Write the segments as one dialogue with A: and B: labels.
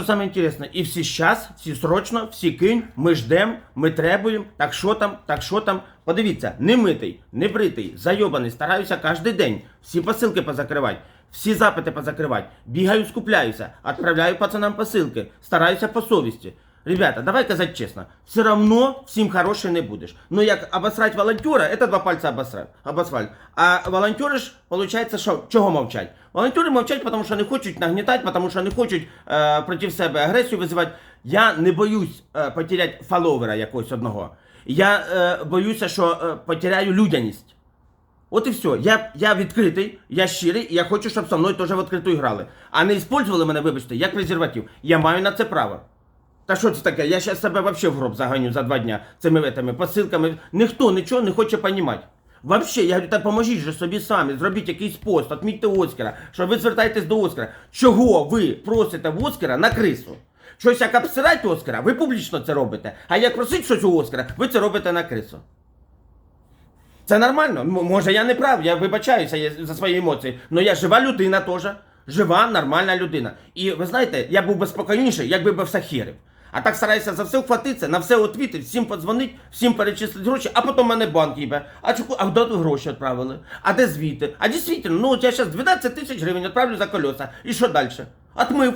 A: Що саме интересное, і всі сейчас, всі срочно, всі кинь, ми ждем, ми требуємо, так що там, так що там. Подивіться, не митий, не бритий, зайобаний, стараюся кожен день всі посилки позакривати, всі запити позакривати, бігаю, скупляюся, відправляю пацанам посилки, стараюся по совісті. Ребята, давай казати чесно, все равно всім хороший не будеш. Ну як обосрать волонтера, это два пальца обосрать, обосрать. А волонтери ж, виходить, що, чого мовчать? Волонтери мовчать, тому що не хочуть нагнітати, тому що не хочуть е, проти себе агресію визивати. Я не боюсь е, потеряти фоловера якогось одного. Я е, боюся, що е, потеряю людяність. От і все. Я, я відкритий, я щирий, і я хочу, щоб со мною теж в відкриту грали. А не использували мене, вибачте, як презерватив. Я маю на це право. Та що це таке? Я зараз себе вообще в гроб заганю за два дня цими этими посилками. Ніхто нічого не хоче понімати. Вообще, я говорю, та поможіть же собі самі, зробіть якийсь пост, отмітьте Оскара, що ви звертаєтесь до Оскара. Чого ви просите в Оскара на крису? Щось як обсирати Оскара, ви публічно це робите. А як просить щось у Оскара, ви це робите на крису. Це нормально. М- Може, я не прав, я вибачаюся за свої емоції. але я жива людина теж. Жива, нормальна людина. І ви знаєте, я був би спокійніший, якби би все хірив. А так стараюся за все вхватитися, на все відповідати, всім подзвонити, всім перечислити гроші, а потім мене банк їбе. А чому, а куди гроші відправили? А де звіти? А дійсно, ну от я зараз 12 тисяч гривень відправлю за колеса. І що далі? Отмив.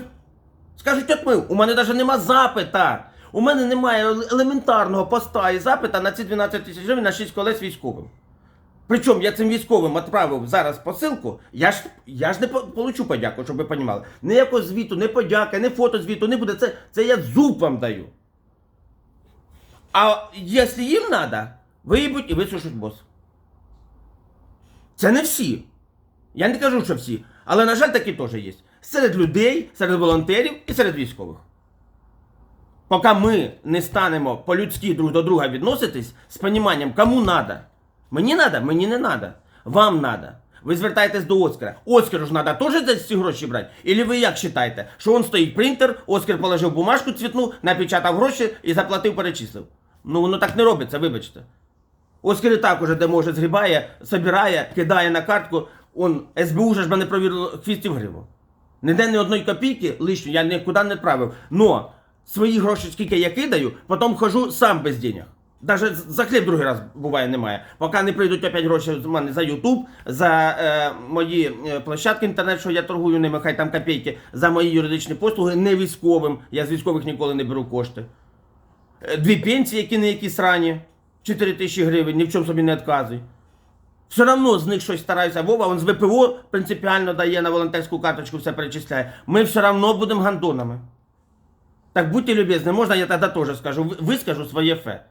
A: Скажуть, отмив. У мене навіть нема запита. У мене немає елементарного поста і запита на ці 12 тисяч гривень на 6 колес військовим. Причому я цим військовим відправив зараз посилку, я ж, я ж не получу подяку, щоб ви розуміли. Ніякого звіту, не подяки, не фото звіту не буде. Це, це я зуб вам даю. А якщо їм треба, виїбуть і висушуть бос. Це не всі. Я не кажу, що всі. Але, на жаль, такі теж є. Серед людей, серед волонтерів і серед військових. Поки ми не станемо по-людськи друг до друга відноситись з поніманням, кому надо. Мені надо, мені не надо. Вам надо. Ви звертаєтесь до Оскара. Оскару ж треба теж за ці гроші брати? Ілі ви як вважаєте, що он стоїть принтер, Оскар положив бумажку цвітну, напечатав гроші і заплатив, перечислив. Ну воно так не робиться, вибачте. Оскар і так уже де може згрібає, собирає, кидає на картку. Он СБУ вже ж мене провірило хвістів гриву. Ніде ні одної копійки лишньої я нікуди не відправив. Но свої гроші, скільки я кидаю, потім хожу сам без денег. Даже за хліб другий раз буває немає. Поки не прийдуть опять гроші з мене за YouTube, за е, мої е, площадки інтернет, що я торгую ними, хай там копійки, за мої юридичні послуги, не військовим. Я з військових ніколи не беру кошти. Е, Дві пенсії, які не якісь рані, 4 тисячі гривень, ні в чому собі не відказуй. Все одно з них щось стараюся. Вова, він з ВПО принципіально дає на волонтерську карточку, все перечисляє. Ми все одно будемо гандонами. Так будьте любезні, можна я тоді теж скажу, вискажу своє фе.